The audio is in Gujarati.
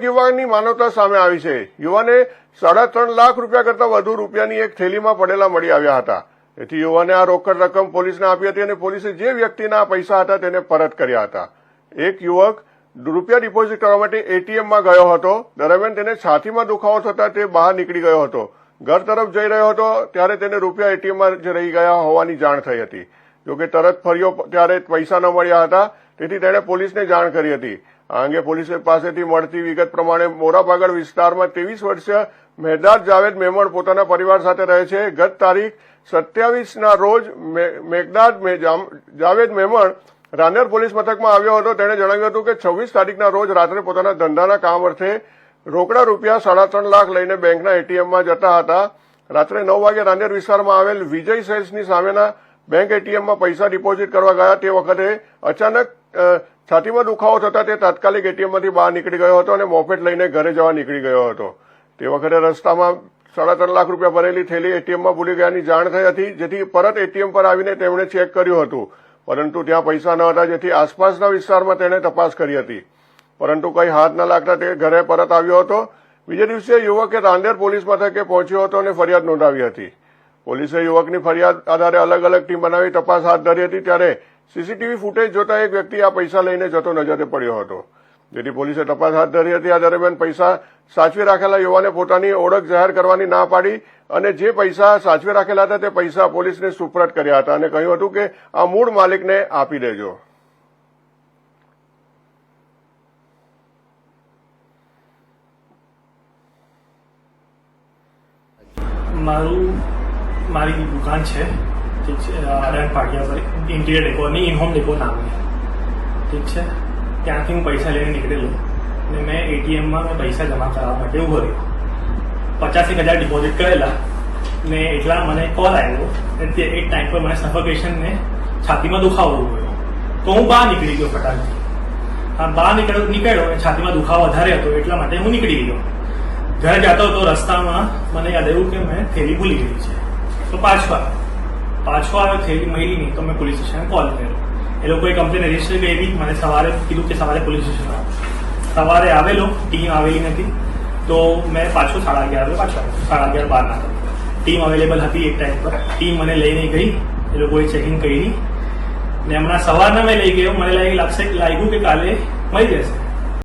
યુવાનની માનવતા સામે આવી છે. યુવાને સાડા ત્રણ લાખ રૂપિયા કરતા વધુ રૂપિયાની એક થેલીમાં પડેલા મળી આવ્યા હતા. તેથી યુવાને આ રોકડ રકમ પોલીસને આપી હતી અને પોલીસે જે વ્યક્તિના પૈસા હતા તેને પરત કર્યા હતા. એક યુવક રૂપિયા ડિપોઝિટ કરવા માટે એટીએમમાં ગયો હતો. દરમિયાન તેને છાતીમાં દુખાવો થતા તે બહાર નીકળી ગયો હતો. ઘર તરફ જઈ રહ્યો હતો ત્યારે તેને રૂપિયા એટીએમમાં જ રહી ગયા હોવાની જાણ થઈ હતી. જોકે તરત ફર્યો ત્યારે પૈસા ન મળ્યા હતા. તેથી તેણે પોલીસને જાણ કરી હતી. આ અંગે પોલીસ પાસેથી મળતી વિગત પ્રમાણે મોરાપાગળ વિસ્તારમાં ત્રેવીસ વર્ષીય મહેદાદ જાવેદ મેમણ પોતાના પરિવાર સાથે રહે છે. ગત તારીખ સત્યાવીસના રોજ મે- મેઘનાદ મે- જાવેદ મેમણ રાનેર પોલીસ મથકમાં આવ્યો હતો. તેણે જણાવ્યું હતું કે છવ્વીસ તારીખના રોજ રાત્રે પોતાના ધંધાના કામ અર્થે રોકડા રૂપિયા સાડા ત્રણ લાખ લઈને બેંકના એટીએમમાં જતા હતા. રાત્રે નવ વાગે રાનેર વિસ્તારમાં આવેલ વિજય સેલ્સની સામેના બેંક એટીએમમાં પૈસા ડિપોઝિટ કરવા ગયા. તે વખતે અચાનક છાતીમાં દુખાવો થતા તે તાત્કાલિક એટીએમમાંથી બહાર નીકળી ગયો હતો અને મોફેટ લઈને ઘરે જવા નીકળી ગયો હતો. તે વખતે રસ્તામાં સાડા ત્રણ લાખ રૂપિયા ભરેલી થેલી એટીએમમાં ભૂલી ગયાની જાણ થઈ હતી, જેથી પરત એટીએમ પર આવીને તેમણે ચેક કર્યું હતું. પરંતુ ત્યાં પૈસા ન હતા, જેથી આસપાસના વિસ્તારમાં તેણે તપાસ કરી હતી. પરંતુ કંઈ હાથ ન લાગતા તે ઘરે પરત આવ્યો હતો. બીજે દિવસે યુવકે રાંદેર પોલીસ મથકે પહોંચ્યો હતો અને ફરિયાદ નોંધાવી હતી. પોલીસે યુવકની ફરિયાદ આધારે અલગ અલગ ટીમ બનાવી તપાસ હાથ ધરી હતી, ત્યારે સીસીટીવી ફૂટેજ જોતા એક વ્યક્તિ આ પૈસા લઈને જતો નજરે પડ્યો હતો. જેથી પોલીસે તપાસ હાથ ધરી હતી. આ દરમિયાન પૈસા સાચવી રાખેલા યુવાને પોતાની ઓળખ જાહેર કરવાની ના પાડી અને જે પૈસા સાચવી રાખેલા હતા તે પૈસા પોલીસને સુપ્રત કર્યા હતા અને કહ્યું હતું કે આ મૂળ માલિકને આપી દેજો. મારું મારી દુકાન છે. ઠીક છે આરએન પાટિયા પર ઇન્ટિરિયર ડેકોરની ઇનહોમ ડેકો નામની ઠીક છે ત્યાંથી હું પૈસા લઈને નીકળેલો અને મેં એટીએમમાં મેં પૈસા જમા કરાવવા માટે ઊભો રહ્યો પચાસ એક હજાર ડિપોઝિટ કરેલા ને એટલા મને કોલ આવ્યો અને તે એક ટાઈમ પર મને સફોકેશનને છાતીમાં દુખાવો ગયો તો હું બહાર નીકળી ગયો ફટાકથી હા બહાર નીકળ્યો નીકળ્યો અને છાતીમાં દુખાવો વધારે હતો, એટલા માટે હું નીકળી ગયો। ઘરે જતો હતો રસ્તામાં મને યાદ આવ્યું કે મેં થેલી ભૂલી ગઈ છે। તો પાછો આવ્યો પાછો આવ્યો થયેલી નહીં તો મેં પોલીસ સ્ટેશને કોલ કર્યો. એ લોકોએ કમ્પ્લેન રજિસ્ટર કરી મને સવારે કીધું કે સવારે પોલીસ સ્ટેશન સવારે આવેલો ટીમ આવેલી નથી. તો મેં પાછો સાડા અગિયાર વાગે પાછો આવ્યો, સાડા અગિયાર બાર ના ટીમ અવેલેબલ હતી એક ટાઈમ પર. ટીમ મને લઈને ગઈ, એ લોકોએ ચેકિંગ કરી. ને હમણાં સવારના મેં લઈ ગયો, મને લાગે લાગશે, લાગ્યું કે કાલે મળી જશે.